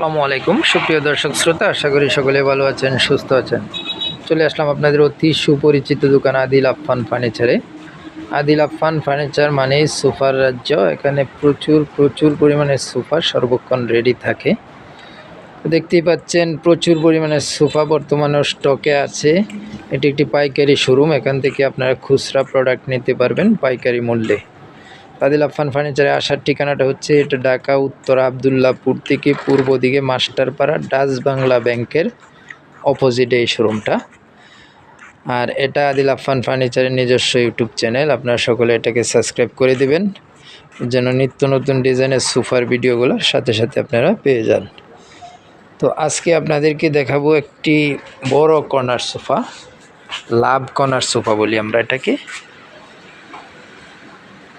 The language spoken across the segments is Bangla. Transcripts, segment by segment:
আসসালামু আলাইকুম। সুপ্রিয় দর্শক শ্রোতা, আশা করি সকলে ভালো আছেন, সুস্থ আছেন। চলে আসলাম আপনাদের অতি সুপরিচিত দোকান আদিল আফফান ফার্নিচারে। আদিল আফফান ফার্নিচার মানেই সোফার রাজ্য, এখানে প্রচুর প্রচুর পরিমাণে সোফা সর্বক্ষণ রেডি থাকে। দেখতেই পাচ্ছেন, প্রচুর পরিমাণে সোফা বর্তমানে স্টকে আছে। এটি একটি পাইকারি শোরুম এখান থেকে আপনারা খুচরা প্রোডাক্ট নিতে পারবেন পাইকারি মূল্যে। আদিল আফফান ফার্নিচারে আসার ঠিকানাটা হচ্ছে এটা ঢাকা, উত্তর আবদুল্লাপুর থেকে পূর্ব দিকে মাস্টারপাড়া, ডাচ বাংলা ব্যাংকের অপোজিটে এই শোরুমটা আর এটা আদিল আফফান ফার্নিচারের নিজস্ব ইউটিউব চ্যানেল, আপনারা সকলে এটাকে সাবস্ক্রাইব করে দিবেন, যেন নিত্য নতুন ডিজাইনের সোফার ভিডিওগুলো সাথে সাথে আপনারা পেয়ে যান। তো আজকে আপনাদেরকে দেখাবো একটি বড় corner sofa, love corner sofa বলি আমরা এটাকে।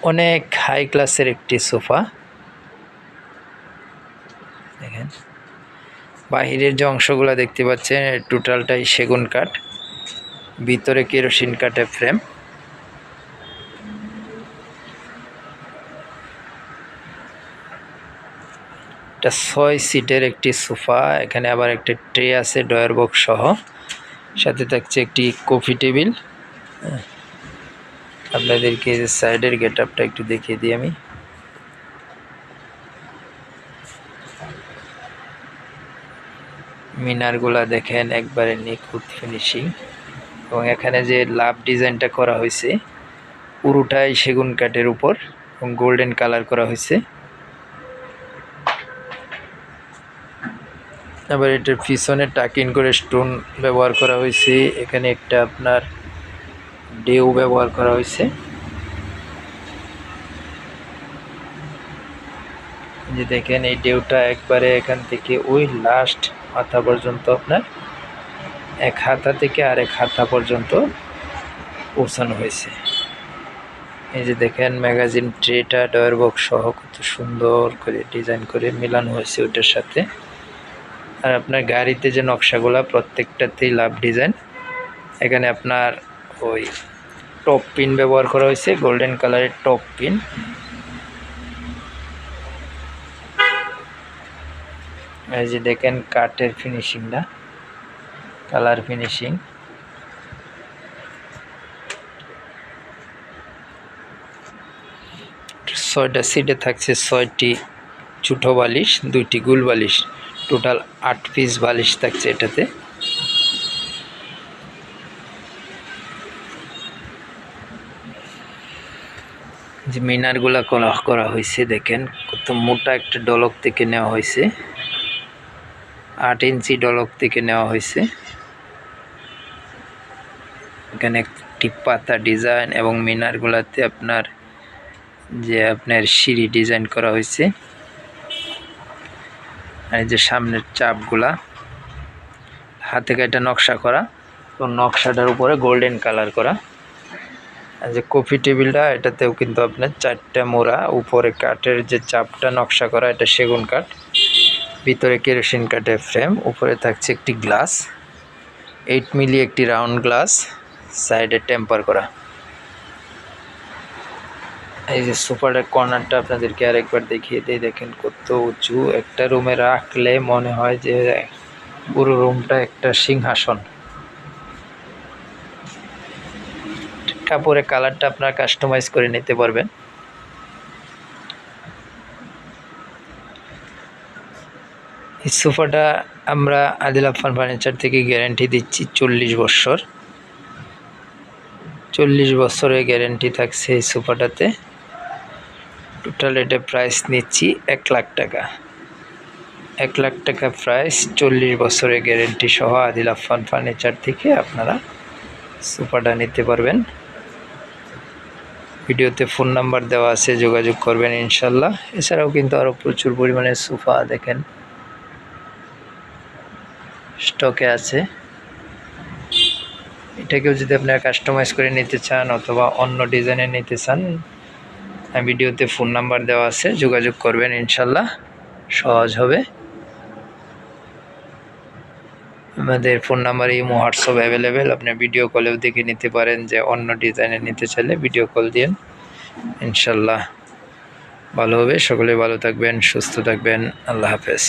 অনেক হাই ক্লাসের একটি সোফা। দেখেন। বাহিরের যে অংশগুলো দেখতে পাচ্ছেন টোটালটাই সেগুন কাঠ। ভিতরে কেরোসিন কাঠের ফ্রেম এটা ছয় সিটের একটি সোফা, এখানে আবার একটা ট্রে আছে ডয়ার বক্স সহ। সাথে থাকছে একটি কফি টেবিল আপনাদেরকে সাইডের গেট আপটা একটু দেখিয়ে দিই আমি। মিনারগুলা দেখেন একবারে নিখুঁত ফিনিশিং এবং এখানে যে লাভ ডিজাইনটা করা হয়েছে পুরোটাই সেগুন কাঠের উপর এবং গোল্ডেন কালার করা হয়েছে। আবার এটার পিছনে টাকিন করে স্টোন ব্যবহার করা হয়েছে। এখানে একটা আপনার ডেউ ব্যবহার করা হয়েছে। যে দেখেন, এই ডেউটা একবারে এখান থেকে ওই লাস্ট মাথা পর্যন্ত আপনার এক হাতা থেকে আরেক হাতা পর্যন্ত পৌঁছানো হয়েছে। এই যে দেখেন ম্যাগাজিন ট্রেটা ডয়ার বক্স সহ কত সুন্দর করে ডিজাইন করে মেলানো হয়েছে ওটার সাথে। আর আপনার গাড়িতে যে নকশাগুলো, প্রত্যেকটাতেই লাভ ডিজাইন এখানে আপনার ওই টপ পিন ব্যবহার করা হয়েছে গোল্ডেন কালারের টপ পিন এই যে দেখেন কাঠের ফিনিশিংটা কালার ফিনিশিং ছয়টা সিটে থাকছে ছয়টি ছোটো বালিশ, দুইটি গুল বালিশ। টোটাল আট পিস বালিশ থাকছে এটাতে। যে মিনারগুলা করা করা হয়েছে দেখেন, কত মোটা একটা ডলক থেকে নেওয়া হয়েছে আট ইঞ্চি ডলক থেকে নেওয়া হয়েছে এখানে একটি পাতা ডিজাইন এবং মিনারগুলাতে আপনার যে আপনার সিঁড়ি ডিজাইন করা হয়েছে আর যে সামনের চাপগুলা, হাতে কাটা নকশা করা। তো নকশাটার উপরে গোল্ডেন কালার করা। যে কফি টেবিলটা, এটাতেও কিন্তু আপনার চারটা মোড়া, উপরে কাঠের যে চাপটা, নকশা করা, এটা সেগুন কাঠ, ভিতরে কেরোসিন কাঠের ফ্রেম, উপরে থাকছে একটি গ্লাস এইট মিলি একটি রাউন্ড গ্লাস সাইডে টেম্পার করা। এই যে সোফাটার কর্নারটা আপনাদেরকে আরেকবার দেখিয়ে দিই, দেখেন কত উঁচু একটা রুমে রাখলে মনে হয় যে পুরো রুমটা একটা সিংহাসন। কাপড়ের কালারটা আপনারা কাস্টমাইজ করে নিতে পারবেন। এই সোফাটা আমরা আদিল আফান ফার্নিচার থেকে গ্যারেন্টি দিচ্ছি চল্লিশ বছর। চল্লিশ বছরের গ্যারেন্টি থাকছে এই সোফাটাতে। টোটাল এটা প্রাইস নিচ্ছি এক লাখ টাকা। এক লাখ টাকা প্রাইস চল্লিশ বছরের গ্যারেন্টি সহ আদিল আফান ফার্নিচার থেকে আপনারা সোফাটা নিতে পারবেন। ভিডিওতে ফোন নাম্বার দেওয়া আছে, যোগাযোগ করবেন ইনশাল্লাহ। এছাড়াও কিন্তু আরও প্রচুর পরিমাণে সোফা দেখেন। স্টকে আছে। এটাকেও যদি আপনারা কাস্টমাইজ করে নিতে চান অথবা অন্য ডিজাইনে নিতে চান ভিডিওতে ফোন নাম্বার দেওয়া আছে, যোগাযোগ করবেন ইনশাল্লাহ। সহজ হবে। আমাদের ফোন নাম্বার এই হোয়াটসঅ্যাপ অ্যাভেলেবেল আপনি ভিডিও কলেও দেখে নিতে পারেন যে অন্য ডিজাইনের নিতে চাইলে ভিডিও কল দিন ইনশাল্লাহ ভালো হবে। সকলে ভালো থাকবেন, সুস্থ থাকবেন। আল্লাহ হাফেজ।